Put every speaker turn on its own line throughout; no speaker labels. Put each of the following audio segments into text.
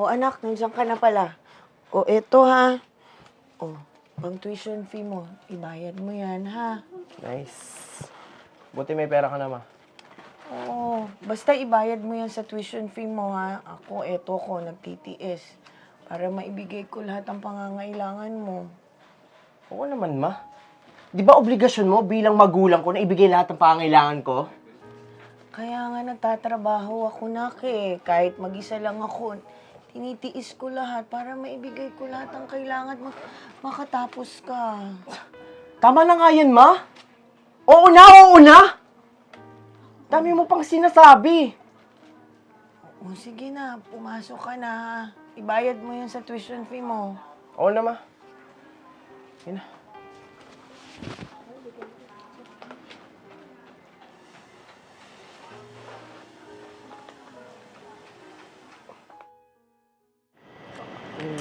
O anak, nandiyan ka na pala. O eto ha. O, pang tuition fee mo, ibayad mo yan ha.
Nice. Buti may pera ka na, ma.
Oo, basta ibayad mo yan sa tuition fee mo ha. Ako, eto ko, nagtitiis. Para maibigay ko lahat ng pangangailangan mo.
Oo naman, ma. Di ba obligasyon mo bilang magulang ko na ibigay lahat ng pangangailangan ko?
Kaya nga nagtatrabaho ako na eh. Kahit mag-isa lang ako, tinitiis ko lahat para maibigay ko lahat ng kailangan mak- makatapos ka.
Tama na nga yan, ma. Oo na, oo na. Dami mo pang sinasabi.
O sige na, pumasok ka na. Ibayad mo yun sa tuition fee mo.
Oo na, ma. Yun na.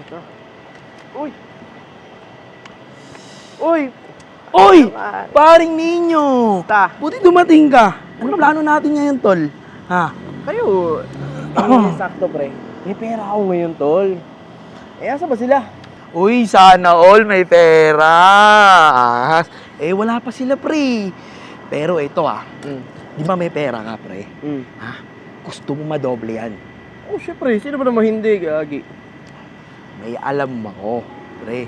Ito. Uy! Uy!
Oy!
Naman.
Paring ninyo!
Ta.
Buti dumating ka. Ano plano natin ngayon, tol? Ha?
Kayo, eh, sakto pre. May pera ako ngayon, tol. Eh, asa ba sila?
Uy, sana all may pera. Eh, wala pa sila, pre. Pero ito ah,
Mm.
di ba may pera ka, pre?
Mm.
Ha? Gusto mo madoble yan.
Oh, syempre. Sino ba naman hindi, Gagi?
May alam ako, pre.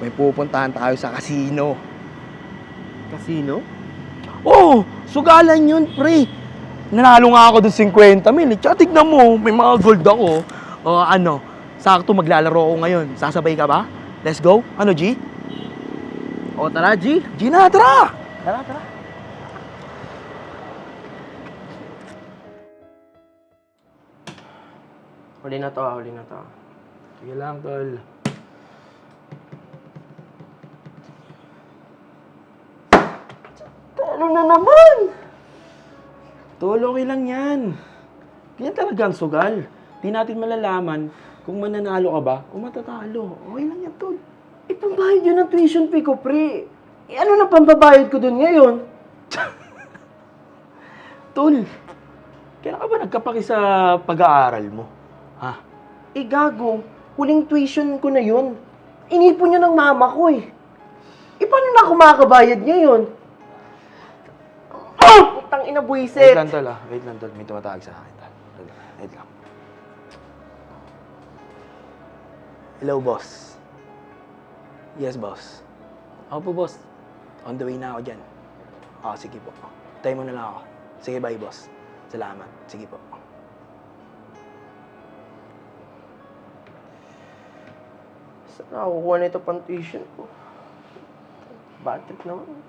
May pupuntahan tayo sa casino.
Casino?
Oh, sugalan yun, pre. Nanalo nga ako dun 50 mil. Tsaka tignan mo, may mga gold ako. O ano, sakto maglalaro ako ngayon. Sasabay ka ba? Let's go. Ano, G?
O, tara, G.
G na, tara!
Tara, tara. Huli na to, ah, huli na to.
Sige lang, tol.
Ano na naman?
Tol, okay lang yan. Ganyan talaga ang sugal. Di natin malalaman kung mananalo ka ba o matatalo. Okay lang yan, tol.
Ipambayad yun ng tuition fee ko, pre. Eh, ano na pambabayad ko dun ngayon?
Tol, kailan ka ba nagkapaki sa pag-aaral mo?
Eh, gago. Huling tuition ko na yun. Inipon yun ng mama ko, eh. Eh, paano na ako makakabayad ngayon? Oh! Putang ina,
Wait
buwisit.
lang, tol, ah. Wait lang, tol. May tumatawag sa akin, tol. Wait lang, Wait lang. Hello, boss. Yes, boss. Ako po, boss. On the way na ako dyan. Ah, sige po. Tayo mo na lang ako. Sige, bye, boss. Salamat. Sige po.
Saan nakakukuha na ito pang tuition ko? Bad trip naman.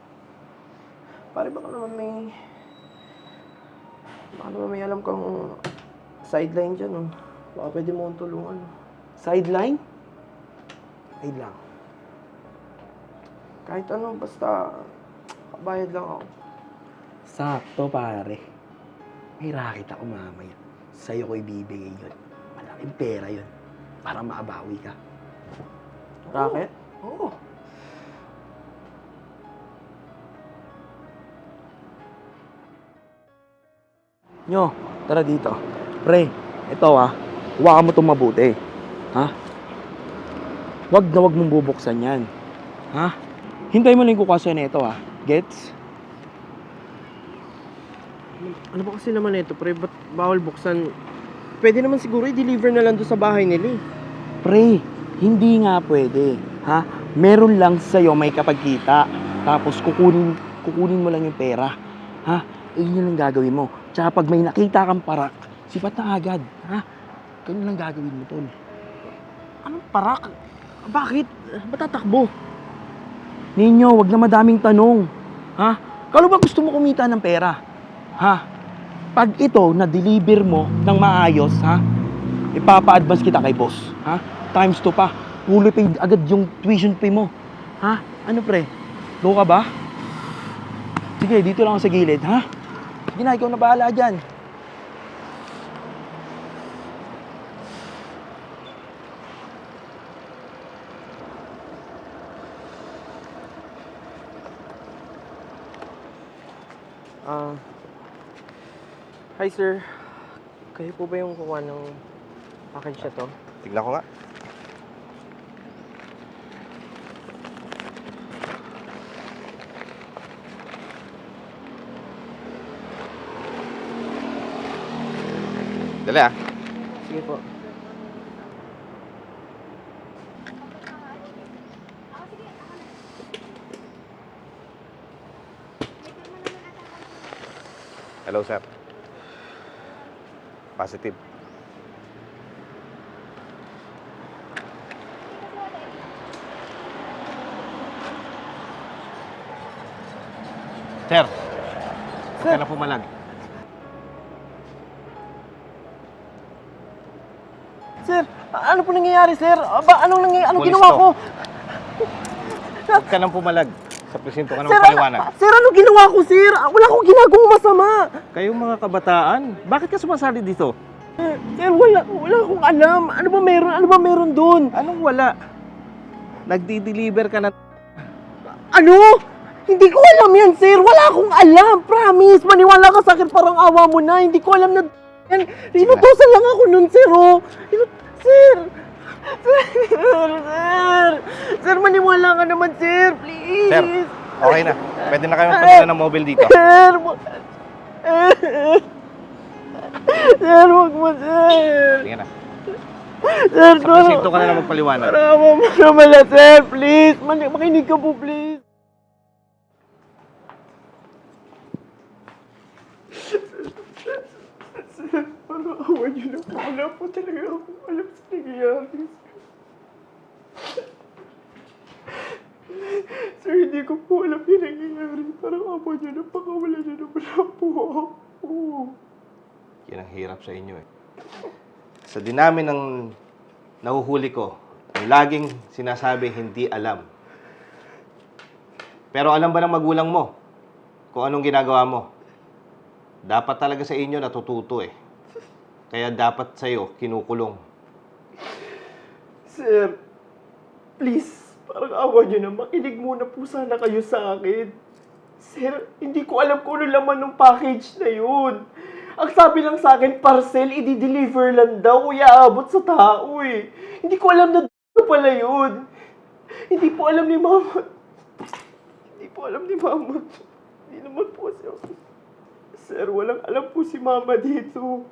Pare, baka naman may... Baka naman may alam kang sideline dyan, oh. Baka pwede mo akong tulungan.
Sideline? Wait lang.
Kahit ano, basta... Kabayad lang ako.
Sakto, pare. May racket ako mamaya. Sa'yo ko ibibigay yun. Malaking pera yun. Para makabawi ka.
Racket?
Oo. Nyo, tara dito. Pre, ito ah. Huwakan mo itong mabuti. Ha? Wag na wag mong bubuksan yan. Ha? Hintay mo lang yung kukasya na ito ah. Gets?
Ano ba kasi naman ito, pre? Ba't bawal buksan? Pwede naman siguro i-deliver na lang doon sa bahay nila, eh.
Pre, hindi nga pwede. Ha? Meron lang sa'yo may kapagkita. Tapos kukunin, kukunin mo lang yung pera. Ha? Eh, yun lang gagawin mo. Tsaka pag may nakita kang parak, sipat na agad. Ha? Ganun lang gagawin mo, tol.
Anong parak? Bakit? Ba't tatakbo?
Ninyo, wag na madaming tanong. Ha? Kalo ba gusto mo kumita ng pera? Ha? Pag ito, na-deliver mo ng maayos, ha? Ipapa-advance kita kay boss. Ha? Times 2 pa. Fully paid agad yung tuition fee mo. Ha? Ano pre? Low ka ba? Sige, dito lang sa gilid, ha? Sige na, ikaw na bahala dyan.
Ah... hi, sir.
Kayo po ba yung kukuha ng package na to?
Tignan ko nga. Dali ah.
Sige po.
Hello, sir. Positive. Sir, sir. na pumalag.
Sir, ano po nangyayari, sir? Aba, anong nangyayari? Anong ginawa
to.
ko?
Huwag ka nang pumalag. Sa presinto ka nang
Sir,
paliwanag.
ano, sir, anong ginawa ko, sir? Ah, Wala akong ginagawang masama.
Kayong mga kabataan, bakit ka sumasali dito?
Sir, sir, wala, wala akong alam. Ano ba meron? Ano ba meron doon?
Anong wala? Nagdi-deliver ka na
Ano? Hindi ko alam yan, sir. Wala akong alam. Promise. Maniwala ka sa akin. Parang awa mo na. Hindi ko alam na yan. Inutosan lang ako nun, sir, oh. Inu- sir. Sir, sir. Sir, maniwala ka naman, sir. Please.
Sir, okay na. Pwede na kayo magpadala ng mobile dito.
Sir, wag- Sir, wag mo, sir.
Sige na.
Sir,
Sa presinto ka na lang magpaliwanag.
Parang awa mo naman na, sir. Please. Mani- makinig ka po, please. Parang awa niyo na po. Wala po talaga akong alam sa nangyayari. Sir, hindi ko po alam yung nangyayari. Parang awa niyo na. Pakawala niyo na po ako.
Yan ang hirap sa inyo eh. Sa dinami ng nahuhuli ko, ang laging sinasabi hindi alam. Pero alam ba ng magulang mo kung anong ginagawa mo? Dapat talaga sa inyo natututo eh. Kaya dapat sa'yo kinukulong.
Sir, please, parang awa niyo na. Makinig muna po sana kayo sa akin. Sir, hindi ko alam kung ano laman ng package na yun. Ang sabi lang sa akin, parcel, i-deliver lang daw. Kuya, abot sa tao eh. Hindi ko alam na d- pala yun. Hindi po alam ni mama. Hindi po alam ni mama. Hindi naman po siya. Sir, walang alam po si mama dito.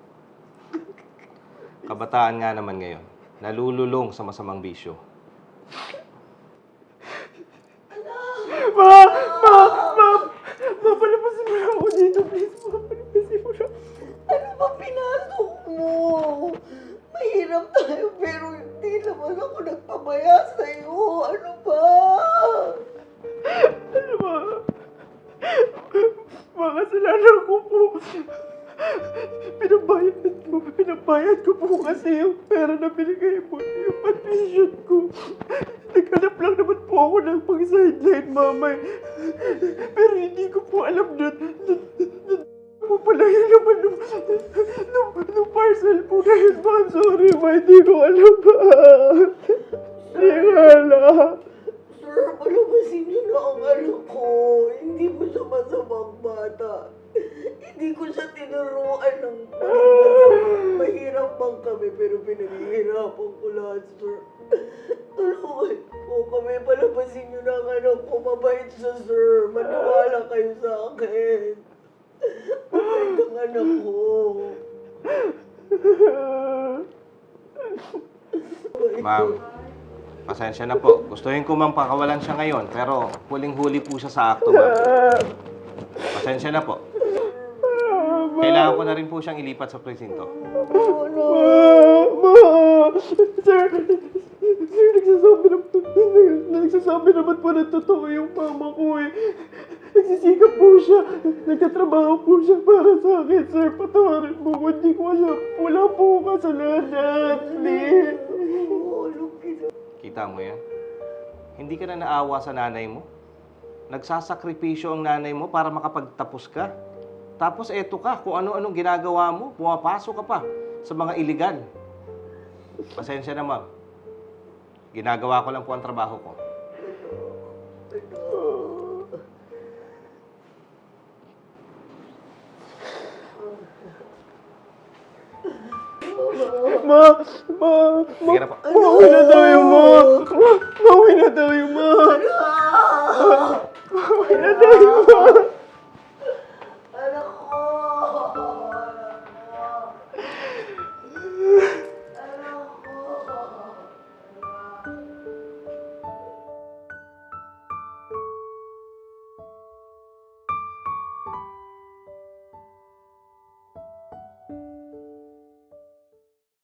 Kabataan nga naman ngayon, nalululong sa masamang bisyo.
Ma! Ma! Ma! Ma, palabasin mo na ako dito, please. Ma, palabasin mo na.
Ano ba pinasok mo? Mahirap tayo pero hindi naman ako nagpabaya sa'yo. Ano ba?
Ano ba? Mga kasalanan ko po. Pinabayad mo, pinabayad ko po kasi yung pera na binigay mo, yung admission ko. Naghanap lang naman po ako ng pang-sideline, mama. eh. Pero hindi ko po alam na, na, na, pala yun naman nung, nung, nung parcel po na yun, ma. Sorry, ma. Hindi ko alam. Hindi ko alam.
Sir, palabasin niyo na ang anak ko. Hindi mo siya masamang bata. Hindi ko siya tinuruan ng mahirap bang kami pero pinaghihirapan ko lahat, sir. Tulungan po kami. Palabasin niyo na ang anak ko. Mabait siya, sir. Maniwala kayo sa akin. Mabait ang anak ko.
Ma'am, pasensya na po. Gustuhin ko mang pakawalan siya ngayon, pero huling-huli po siya sa akto, ma'am. Pasensya na po. Kailangan ko na rin po siyang ilipat sa presinto.
Ma! Sir, sir, nagsasabi na, nagsasabi naman po na totoo yung mama ko eh. Nagsisikap po siya. Nagtatrabaho po siya para sa akin, sir. Patawarin mo ko. Hindi ko alam. Wala po akong kasalanan. Please.
Kita mo yan? Hindi ka na naawa sa nanay mo? Nagsasakripisyo ang nanay mo para makapagtapos ka? Tapos eto ka, kung ano-anong ginagawa mo, pumapasok ka pa sa mga iligal. Pasensya na, ma'am. Ginagawa ko lang po ang trabaho ko.
Ma, ma, ma,
Sige na po.
mauwi na tayo, ma. Ma, Mauwi na tayo, ma. Mauwi na tayo, ma.